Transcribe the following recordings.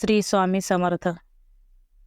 श्री स्वामी समर्थ.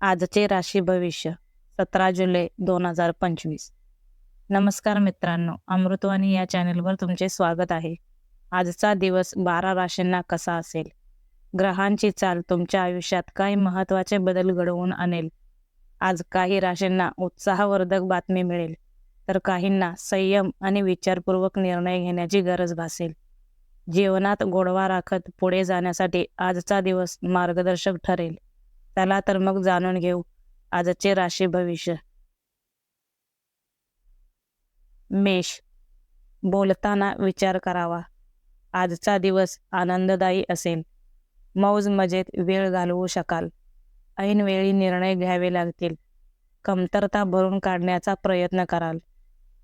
आजचे राशी भविष्य सतरा जुलै दोन हजार पंचवीस. नमस्कार मित्रांनो अमृतवाणी या चॅनेलवर तुमचे स्वागत आहे. आजचा दिवस बारा राशींना कसा असेल? ग्रहांची चाल तुमच्या आयुष्यात काही महत्त्वाचे बदल घडवून आणेल? आज काही राशींना उत्साहवर्धक बातमी मिळेल तर काहींना संयम आणि विचारपूर्वक निर्णय घेण्याची गरज भासेल. जीवनात गोडवा राखत पुढे जाण्यासाठी आजचा दिवस मार्गदर्शक ठरेल. त्याला तर मग जाणून घेऊ आजचे राशी भविष्य. मेष बोलताना विचार करावा. आजचा दिवस आनंददायी असेल. मौज मजेत वेळ घालवू शकाल. ऐनवेळी निर्णय घ्यावे लागतील. कमतरता भरून काढण्याचा प्रयत्न कराल.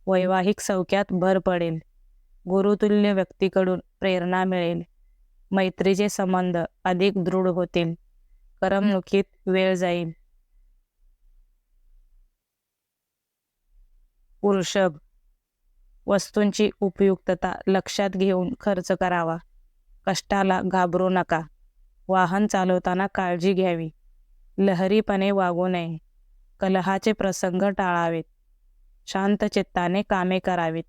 वैवाहिक सौख्यात भर पडेल. गुरुतुल्य व्यक्तीकडून प्रेरणा मिळेल. मैत्रीचे संबंध अधिक दृढ होतील. करमणुकीत वेळ जाईल. वृषभ वस्तूंची उपयुक्तता लक्षात घेऊन खर्च करावा. कष्टाला घाबरू नका. वाहन चालवताना काळजी घ्यावी. लहरीपणे वागू नये. कलहाचे प्रसंग टाळावेत. शांत चित्ताने कामे करावीत.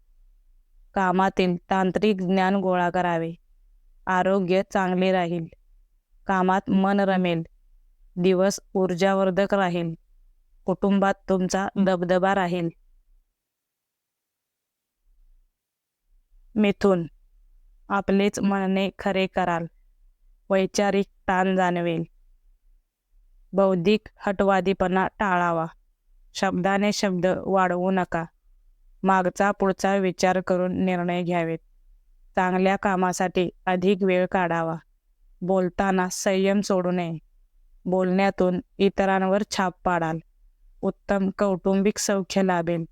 कामातील तांत्रिक ज्ञान गोळा करावे. आरोग्य चांगले राहील. कामात मन रमेल. दिवस ऊर्जावर्धक राहील. कुटुंबात तुमचा दबदबा राहील. मिथुन आपलेच म्हणणे खरे कराल. वैचारिक ताण जाणवेल. बौद्धिक हटवादीपणा टाळावा. शब्दाने शब्द वाढवू नका. मागचा पुढचा विचार करून निर्णय घ्यावेत. चांगल्या कामासाठी अधिक वेळ काढावा. बोलताना संयम सोडू नये. बोलण्यातून इतरांवर छाप पाडाल. उत्तम कौटुंबिक सौख्य लाभेल.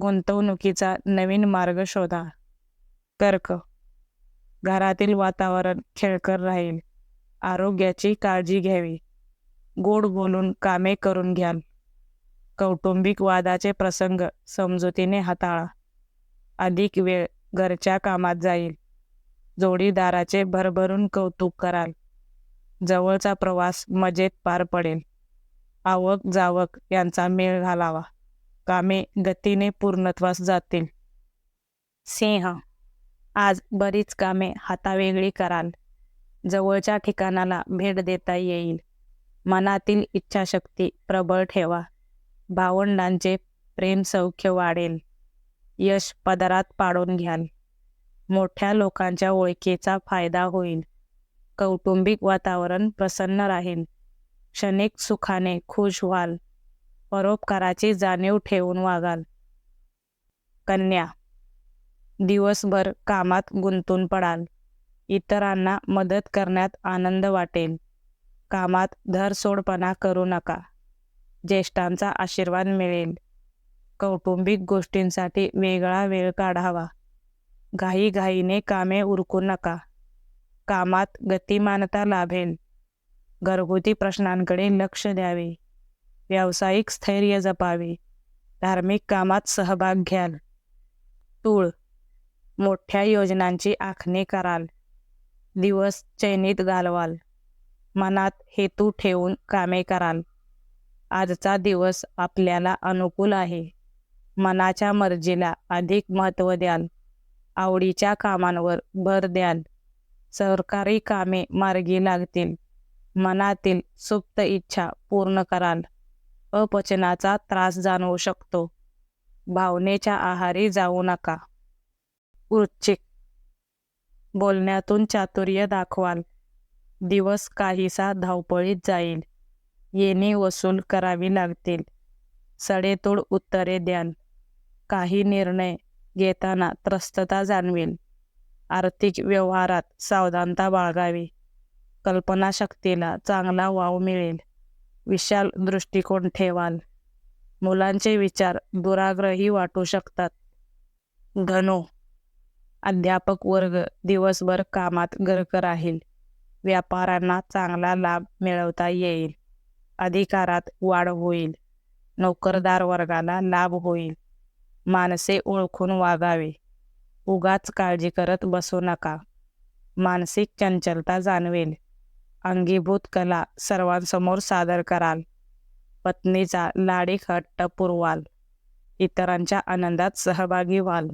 गुंतवणुकीचा नवीन मार्ग शोधा. कर्क घरातील वातावरण खेळकर राहील. आरोग्याची काळजी घ्यावी. गोड बोलून कामे करून घ्याल. कौटुंबिक वादाचे प्रसंग समजुतीने हाताळा. अधिक वेळ घरच्या कामात जाईल. जोडीदाराचे भरभरून कौतुक कराल. जवळचा प्रवास मजेत पार पडेल. आवक जावक यांचा मेळ घालावा. कामे गतीने पूर्णत्वास जातील. सिंह आज बरीच कामे हातावेगळी कराल. जवळच्या ठिकाणाला भेट देता येईल. मनातील इच्छाशक्ती प्रबळ ठेवा. भावंडांचे प्रेम सौख्य वाढेल. यश पदरात पाडून घ्याल. मोठ्या लोकांच्या ओळखीचा फायदा होईल. कौटुंबिक वातावरण प्रसन्न राहील. क्षणिक सुखाने खुश व्हाल. परोपकाराची जाणीव ठेवून वागाल. कन्या दिवसभर कामात गुंतून पडाल. इतरांना मदत करण्यात आनंद वाटेल. कामात धरसोडपणा करू नका. ज्येष्ठांचा आशीर्वाद मिळेल. कौटुंबिक गोष्टींसाठी वेगळा वेळ काढावा. घाईघाईने कामे उरकू नका. कामात गतिमानता लाभेल. घरगुती प्रश्नांकडे लक्ष द्यावे. व्यावसायिक स्थैर्य जपावे. धार्मिक कामात सहभाग घ्याल. तूळ. मोठ्या योजनांची आखणी कराल. दिवस चैनीत घालवाल. मनात हेतू ठेवून कामे कराल. आजचा दिवस आपल्याला अनुकूल आहे. मनाच्या मर्जीला अधिक महत्त्व द्याल. आवडीच्या कामांवर भर द्याल. सरकारी कामे मार्गी लागतील. मनातील सुप्त इच्छा पूर्ण कराल. अपचनाचा त्रास जाणवू शकतो. भावनेच्या आहारी जाऊ नका. वृश्चिक. बोलण्यातून चातुर्य दाखवाल. दिवस काहीसा धावपळीत जाईल. येणे वसूल करावी लागतील. सडेतोड उत्तरे द्याल. काही निर्णय घेताना त्रस्तता जाणवेल. आर्थिक व्यवहारात सावधानता बाळगावी. कल्पनाशक्तीला चांगला वाव मिळेल. विशाल दृष्टिकोन ठेवाल. मुलांचे विचार दुराग्रही वाटू शकतात. धनु अध्यापक वर्ग दिवसभर कामात गर्क राहील. व्यापाऱ्यांना चांगला लाभ मिळवता येईल. अधिकारात वाढ होईल. नोकरदार वर्गाला लाभ होईल. माणसे ओळखून वागावे. उगाच काळजी करत बसू नका. मानसिक चंचलता जाणवेल. अंगीभूत कला सर्वांसमोर सादर कराल. पत्नीचा लाडी हट्ट पुरवाल. इतरांच्या आनंदात सहभागी व्हाल.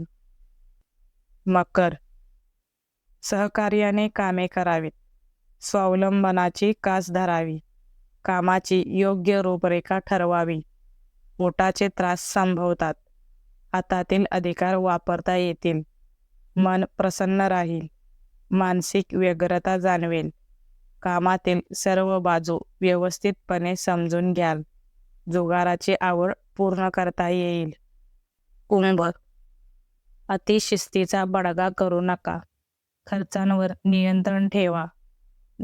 मकर. सहकार्याने कामे करावीत. स्वावलंबनाची कास धरावी. कामाची योग्य रूपरेखा ठरवावी. पोटाचे त्रास संभवतात. हातातील अधिकार वापरता येतील. मन प्रसन्न राहील. मानसिक व्यग्रता जाणवेल. कामातील सर्व बाजू व्यवस्थितपणे समजून घ्याल. जुगाराची आवड पूर्ण करता येईल. कुंभ. अतिशिस्तीचा बडगा करू नका. खर्चांवर नियंत्रण ठेवा.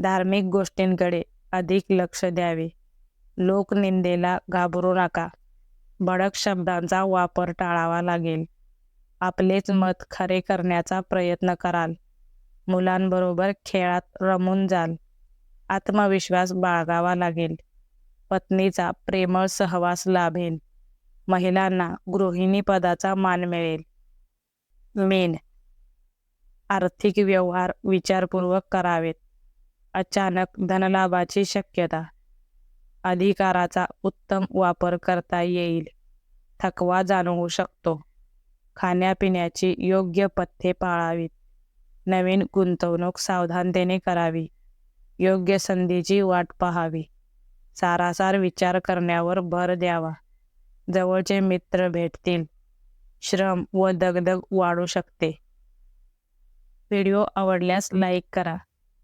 धार्मिक गोष्टींकडे अधिक लक्ष द्यावे. लोकनिंदेला घाबरू नका. भडक शब्दांचा वापर टाळावा लागेल. आपलेच मत खरे करण्याचा प्रयत्न कराल. मुलांबरोबर खेळात रमून जाल. आत्मविश्वास बाळगावा लागेल. पत्नीचा प्रेमळ सहवास लाभेल. महिलांना गृहिणी पदाचा मान मिळेल. मेन. आर्थिक व्यवहार विचारपूर्वक करावेत. अचानक धनलाभाची शक्यता. अधिकाराचा उत्तम वापर करता येईल. थकवा जाणवू शकतो. खाण्यापिण्याची योग्य पथ्ये पाळावीत. नवीन गुंतवणूक सावधानतेने करावी. योग्य संधीची वाट पाहावी. सारासार विचार करण्यावर भर द्यावा. जवळचे मित्र भेटतील. श्रम व दगदग वाढू शकते. व्हिडिओ आवडल्यास लाईक करा.